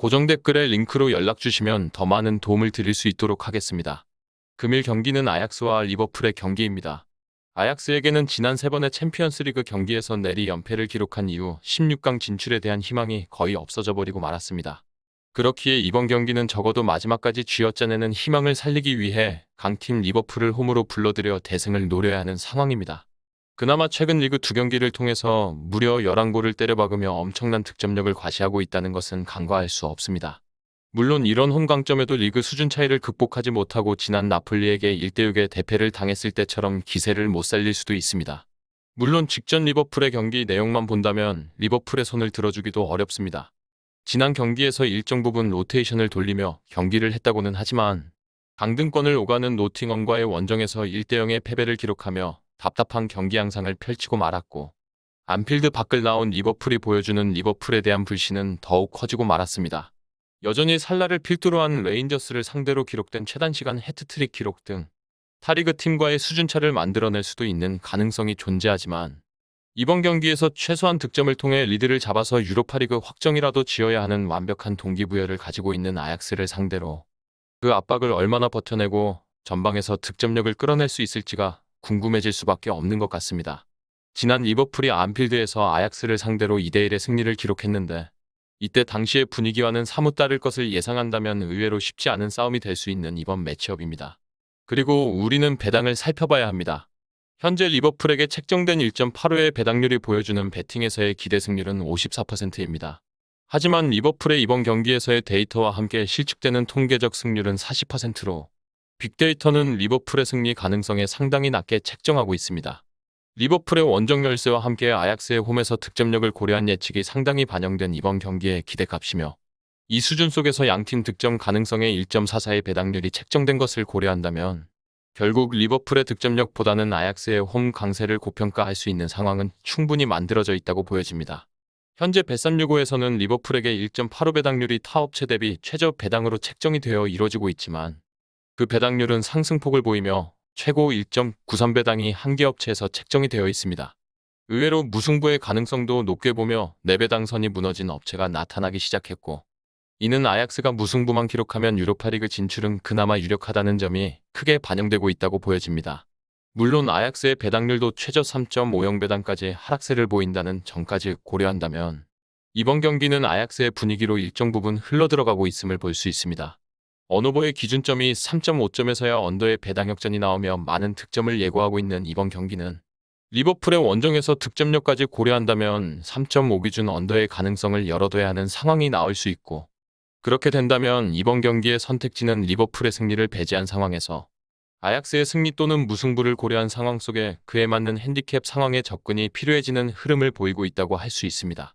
고정 댓글에 링크로 연락 주시면 더 많은 도움을 드릴 수 있도록 하겠습니다. 금일 경기는 아약스와 리버풀의 경기입니다. 아약스에게는 지난 세 번의 챔피언스 리그 경기에서 내리 연패를 기록한 이후 16강 진출에 대한 희망이 거의 없어져 버리고 말았습니다. 그렇기에 이번 경기는 적어도 마지막까지 쥐어짜내는 희망을 살리기 위해 강팀 리버풀을 홈으로 불러들여 대승을 노려야 하는 상황입니다. 그나마 최근 리그 두 경기를 통해서 무려 11골을 때려박으며 엄청난 득점력을 과시하고 있다는 것은 간과할 수 없습니다. 물론 이런 홈 강점에도 리그 수준 차이를 극복하지 못하고 지난 나폴리에게 1대6의 대패를 당했을 때처럼 기세를 못 살릴 수도 있습니다. 물론 직전 리버풀의 경기 내용만 본다면 리버풀의 손을 들어주기도 어렵습니다. 지난 경기에서 일정 부분 로테이션을 돌리며 경기를 했다고는 하지만 강등권을 오가는 노팅엄과의 원정에서 1대0의 패배를 기록하며 답답한 경기 양상을 펼치고 말았고 안필드 밖을 나온 리버풀이 보여주는 리버풀에 대한 불신은 더욱 커지고 말았습니다. 여전히 살라를 필두로 한 레인저스를 상대로 기록된 최단 시간 해트트릭 기록 등 타리그 팀과의 수준차를 만들어낼 수도 있는 가능성이 존재하지만 이번 경기에서 최소한 득점을 통해 리드를 잡아서 유로파리그 확정이라도 지어야 하는 완벽한 동기부여를 가지고 있는 아약스를 상대로 그 압박을 얼마나 버텨내고 전방에서 득점력을 끌어낼 수 있을지가 궁금해질 수밖에 없는 것 같습니다. 지난 리버풀이 안필드에서 아약스를 상대로 2대1의 승리를 기록했는데 이때 당시의 분위기와는 사뭇 다를 것을 예상한다면 의외로 쉽지 않은 싸움이 될 수 있는 이번 매치업입니다. 그리고 우리는 배당을 살펴봐야 합니다. 현재 리버풀에게 책정된 1.85의 배당률이 보여주는 베팅에서의 기대 승률은 54%입니다. 하지만 리버풀의 이번 경기에서의 데이터와 함께 실축되는 통계적 승률은 40%로 빅데이터는 리버풀의 승리 가능성에 상당히 낮게 책정하고 있습니다. 리버풀의 원정 열세와 함께 아약스의 홈에서 득점력을 고려한 예측이 상당히 반영된 이번 경기의 기대값이며 이 수준 속에서 양팀 득점 가능성의 1.44의 배당률이 책정된 것을 고려한다면 결국 리버풀의 득점력보다는 아약스의 홈 강세를 고평가할 수 있는 상황은 충분히 만들어져 있다고 보여집니다. 현재 베365에서는 리버풀에게 1.85 배당률이 타업체 대비 최저 배당으로 책정이 되어 이뤄지고 있지만 그 배당률은 상승폭을 보이며 최고 1.93배당이 한 개 업체에서 책정이 되어 있습니다. 의외로 무승부의 가능성도 높게 보며 4배당 선이 무너진 업체가 나타나기 시작했고 이는 아약스가 무승부만 기록하면 유로파리그 진출은 그나마 유력하다는 점이 크게 반영되고 있다고 보여집니다. 물론 아약스의 배당률도 최저 3.50배당까지 하락세를 보인다는 점까지 고려한다면 이번 경기는 아약스의 분위기로 일정 부분 흘러들어가고 있음을 볼 수 있습니다. 언어보의 기준점이 3.5점에서야 언더의 배당 역전이 나오며 많은 득점을 예고하고 있는 이번 경기는 리버풀의 원정에서 득점력까지 고려한다면 3.5 기준 언더의 가능성을 열어둬야 하는 상황이 나올 수 있고 그렇게 된다면 이번 경기의 선택지는 리버풀의 승리를 배제한 상황에서 아약스의 승리 또는 무승부를 고려한 상황 속에 그에 맞는 핸디캡 상황에 접근이 필요해지는 흐름을 보이고 있다고 할 수 있습니다.